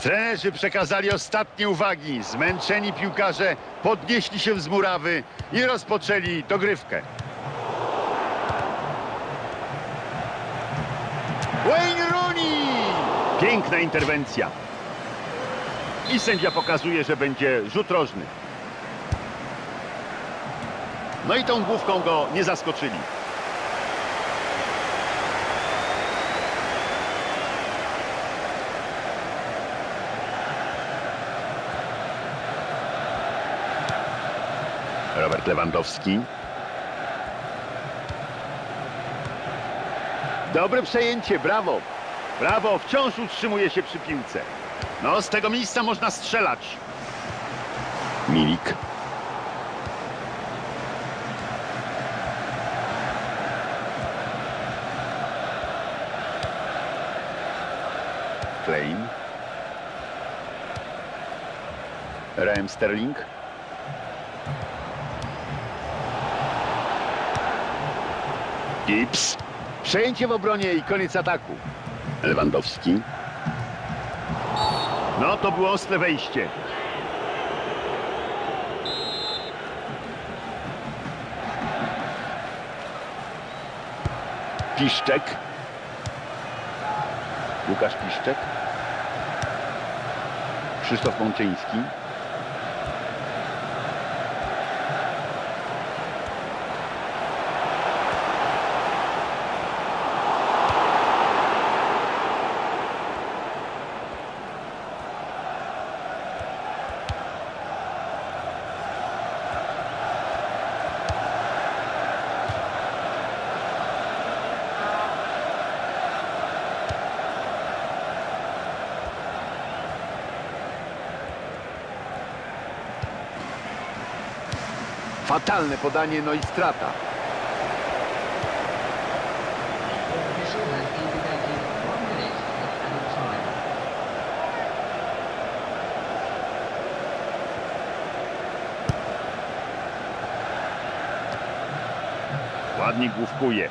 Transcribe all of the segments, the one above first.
Trenerzy przekazali ostatnie uwagi. Zmęczeni piłkarze podnieśli się z murawy i rozpoczęli dogrywkę. Wayne Rooney! Piękna interwencja. I sędzia pokazuje, że będzie rzut rożny. No i tą główką go nie zaskoczyli. Robert Lewandowski. Dobre przejęcie, brawo. Brawo, wciąż utrzymuje się przy piłce. No, z tego miejsca można strzelać. Milik. Klein. Raheem Sterling. Gibbs. Przejęcie w obronie i koniec ataku. Lewandowski. No, to było ostre wejście. Piszczek. Łukasz Piszczek. Krzysztof Mączyński. Fatalne podanie, no i strata. Ładnie główkuje.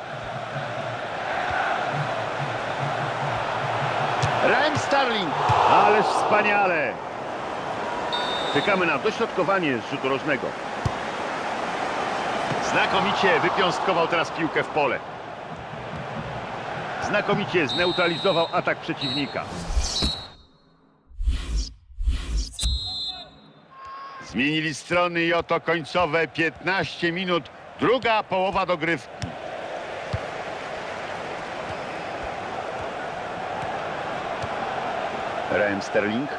Raheem Starling! Ależ wspaniale! Czekamy na dośrodkowanie z rzutu rożnego. Znakomicie wypiąstkował teraz piłkę w pole. Znakomicie zneutralizował atak przeciwnika. Zmienili strony i oto końcowe 15 minut. Druga połowa dogrywki. Raheem Sterling.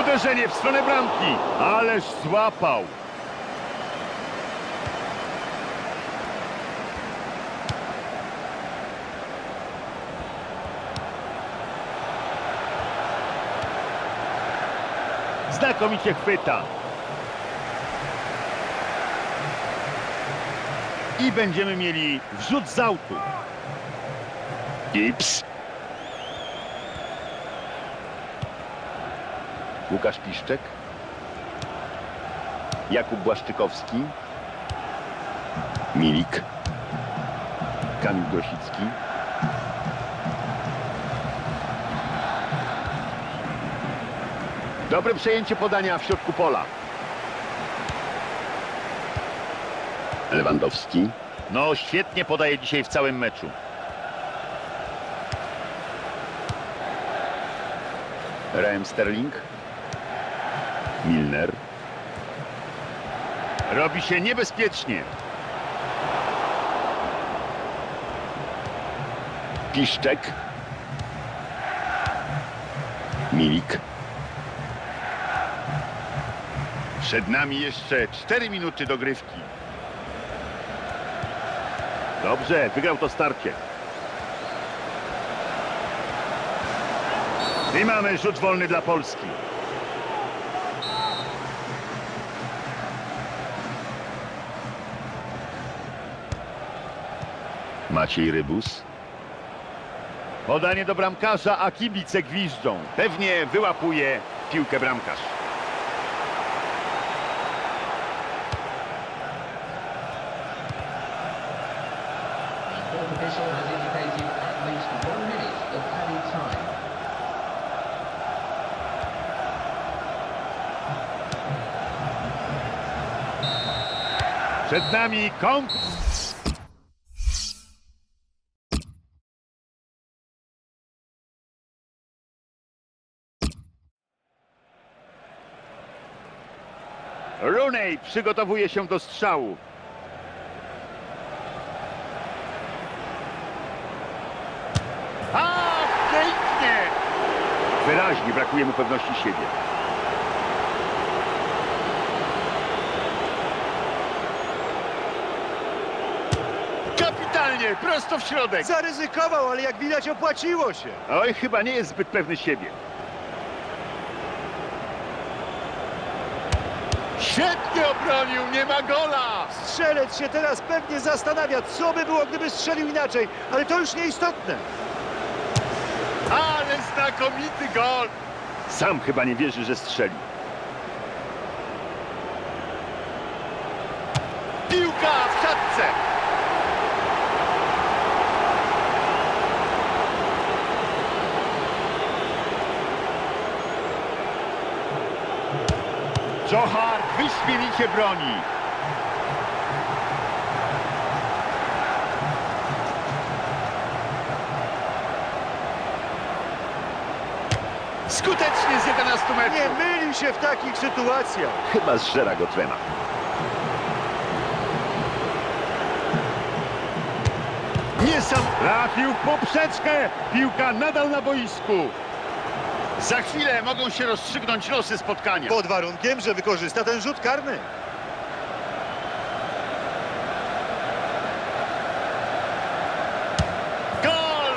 Uderzenie w stronę bramki. Ależ złapał. Znakomicie chwyta. I będziemy mieli wrzut z autu. Gibbs. Łukasz Piszczek. Jakub Błaszczykowski. Milik. Kamil Grosicki. Dobre przejęcie podania w środku pola. Lewandowski. No, świetnie podaje dzisiaj w całym meczu. Raheem Sterling. Milner. Robi się niebezpiecznie. Piszczek. Milik. Przed nami jeszcze 4 minuty dogrywki. Dobrze, wygrał to starcie. I mamy rzut wolny dla Polski. Maciej Rybus. Podanie do bramkarza, a kibice gwiżdżą. Pewnie wyłapuje piłkę bramkarz. official has indicated at least one minute of added time. Przed nami kąt. Rooney przygotowuje się do strzału. Wyraźnie brakuje mu pewności siebie. Kapitalnie, prosto w środek. Zaryzykował, ale jak widać opłaciło się. Oj, chyba nie jest zbyt pewny siebie. Świetnie obronił, nie ma gola! Strzelec się teraz pewnie zastanawia, co by było, gdyby strzelił inaczej, ale to już nieistotne. Znakomity gol! Sam chyba nie wierzy, że strzeli. Piłka w siatce! Johar wyśmienicie broni. Skutecznie z 11 Nie metrów. mylił się w takich sytuacjach. Chyba zżera go trema. Nie sam trafił w poprzeczkę. Piłka nadal na boisku. Za chwilę mogą się rozstrzygnąć losy spotkania. Pod warunkiem, że wykorzysta ten rzut karny. Gol!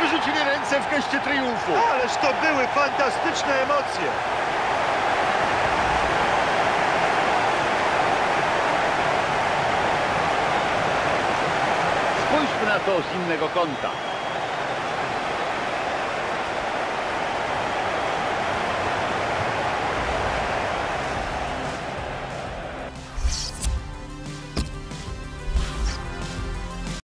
Wyrzucili ręce w geście triumfu. Ależ to były fantastyczne emocje. Spójrzmy na to z innego kąta.